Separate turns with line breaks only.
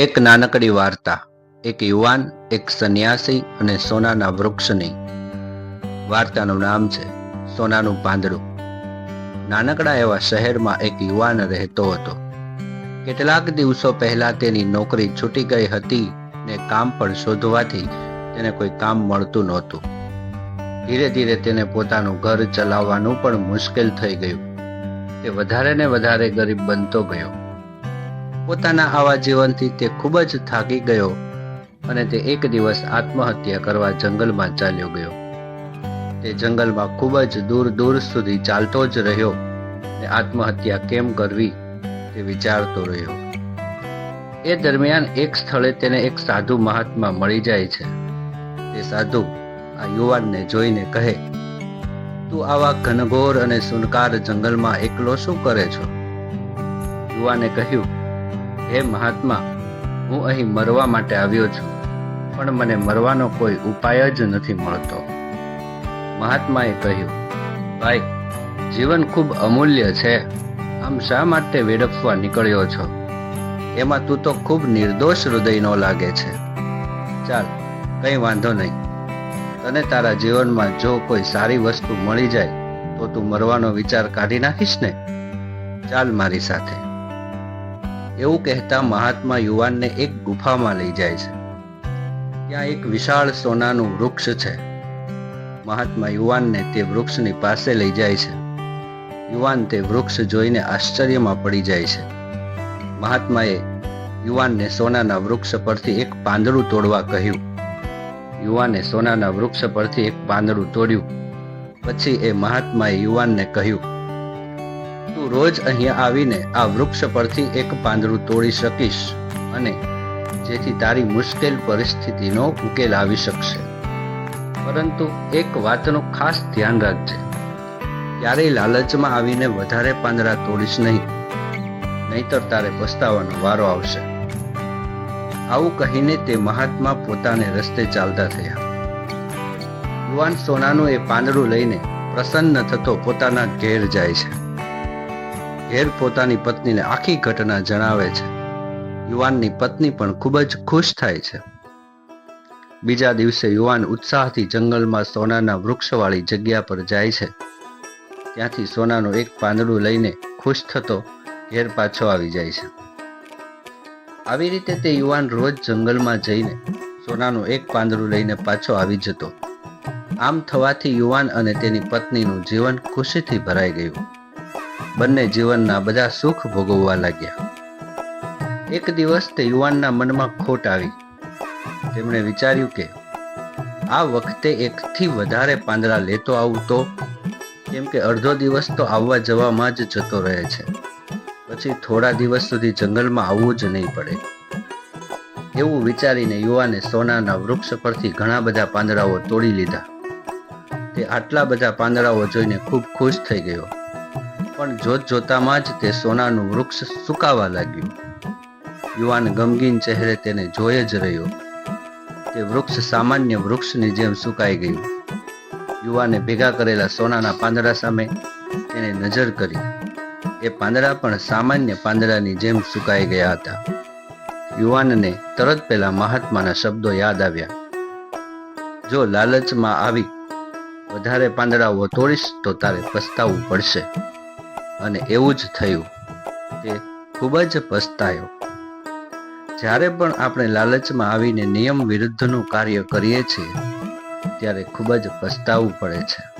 એક નાનકડી વાર્તા, એક યુવાન, એક સંન્યાસી અને સોનાના વૃક્ષની. વાર્તાનું નામ છે સોનાનું પાંદડું. નાનકડા એવા શહેરમાં એક યુવાન રહેતો હતો. કેટલાક દિવસો પહેલા તેની નોકરી છૂટી ગઈ હતી ને કામ પણ શોધવાથી તેને કોઈ કામ મળતું નહોતું. ધીરે ધીરે તેને પોતાનું ઘર ચલાવવાનું પણ મુશ્કેલ થઈ ગયું. તે વધારે ને વધારે ગરીબ બનતો ગયો. પોતાના આવા જીવનથી તે ખૂબ જ થાકી ગયો અને તે એક દિવસ આત્મહત્યા કરવા જંગલમાં ચાલ્યો ગયો. તે જંગલમાં ખૂબ જ દૂર દૂર સુધી ચાલતો જ રહ્યો ને આત્મહત્યા કેમ કરવી તે વિચારતો રહ્યો. એ દરમિયાન એક સ્થળે તેને એક સાધુ મહાત્મા મળી જાય છે. તે સાધુ આ યુવાનને જોઈને કહે, તું આવા ઘનઘોર અને સુનકાર જંગલમાં એકલો શું કરે છો? યુવાને કહ્યું હે મહાત્મા, હું અહીં મરવા માટે આવ્યો છું, પણ મને મરવાનો કોઈ ઉપાય જ નથી મળતો. મહાત્માએ કહ્યું, ભાઈ, જીવન ખૂબ અમૂલ્ય છે. આમ શા માટે વેડફવા નીકળ્યો છો? એમાં તું તો ખૂબ નિર્દોષ હૃદયનો લાગે છે. ચાલ, કંઈ વાંધો નહીં. તને તારા જીવનમાં જો કોઈ સારી વસ્તુ મળી જાય, તો તું મરવાનો વિચાર કાઢી નાખીશ ને? ચાલ મારી સાથે. એવું કહેતા મહાત્મા યુવાનને એક ગુફામાં લઈ જાય છે. ત્યાં એક વિશાળ સોનાનું વૃક્ષ છે. મહાત્મા યુવાનને તે વૃક્ષની પાસે લઈ જાય છે. યુવાન તે વૃક્ષ જોઈને આશ્ચર્યમાં પડી જાય છે. મહાત્માએ યુવાનને સોનાના વૃક્ષ પરથી એક પાંદડું તોડવા કહ્યું. યુવાને સોનાના વૃક્ષ પરથી એક પાંદડું તોડ્યું. પછી એ મહાત્માએ યુવાનને કહ્યું રોજ અહીંયા આવીને આ વૃક્ષ પરથી એક પાંદડું તોડી શકીશ અને જેથી તારી મુશ્કેલ પરિસ્થિતિનો ઉકેલ આવી શકશે. પરંતુ એક વાતનું ખાસ ધ્યાન રાખજે. ક્યારેય લાલચમાં આવીને વધારે પાંદડા તોડીશ નહીં. નહીતર તારે પસ્તાવાનો વારો આવશે. આવું કહીને તે મહાત્મા પોતાને રસ્તે ચાલતા થયા. યુવાન સોનાનું એ પાંદડું લઈને પ્રસન્ન થતો પોતાના ઘેર જાય છે. ઘેર પોતાની પત્નીને આખી ઘટના જણાવે છે. યુવાનની પત્ની પણ ખૂબ જ ખુશ થાય છે. બીજા દિવસે યુવાન ઉત્સાહથી જંગલમાં સોનાના વૃક્ષવાળી જગ્યા પર જાય છે. ત્યાંથી સોનાનું એક પાંદડું લઈને ખુશ થતો ઘેર પાછો આવી જાય છે. આવી રીતે તે યુવાન રોજ જંગલમાં જઈને સોનાનું એક પાંદડું લઈને પાછો આવી જતો. આમ થવાથી યુવાન અને તેની પત્નીનું જીવન ખુશીથી ભરાઈ ગયું. બંને જીવનના બધા સુખ ભોગવવા લાગ્યા. એક દિવસ તે યુવાનના મનમાં ખોટ આવી. તેમણે વિચાર્યું કે, આ વખતે એકથી વધારે પાંદડા લેતો આવું તો, કેમ કે અડધો દિવસ તો આવવા જવામાં જ જતો રહે છે. પછી થોડા દિવસ સુધી જંગલમાં આવવું જ નહીં પડે. એવું વિચારીને યુવાને સોનાના વૃક્ષ પરથી ઘણા બધા પાંદડાઓ તોડી લીધા. તે આટલા બધા પાંદડાઓ જોઈને ખૂબ ખુશ થઈ ગયો. પણ જોત જોતામાં જ તે સોનાનું વૃક્ષ સુકાવા લાગ્યું. યુવાન ગમગીન ચહેરે તેને જોઈ જ રહ્યો. તે વૃક્ષ સામાન્ય વૃક્ષની જેમ સુકાઈ ગયું. યુવાને ભેગા કરેલા સોનાના પાંદડા સામે તેને નજર કરી. એ પાંદડા પણ સામાન્ય પાંદડાની જેમ સુકાઈ ગયા હતા. યુવાનને તરત પહેલા મહાત્માના શબ્દો યાદ આવ્યા. જો લાલચમાં આવી, વધારે પાંદડાઓ તોડીશ તો તારે પસ્તાવવું પડશે. અને એવું જ થયું તે ખૂબ જ પસ્તાયો. જ્યારે પણ આપણે લાલચમાં આવીને નિયમ વિરુદ્ધનું કાર્ય કરીએ છીએ, ત્યારે ખૂબ જ પસ્તાવવું પડે છે.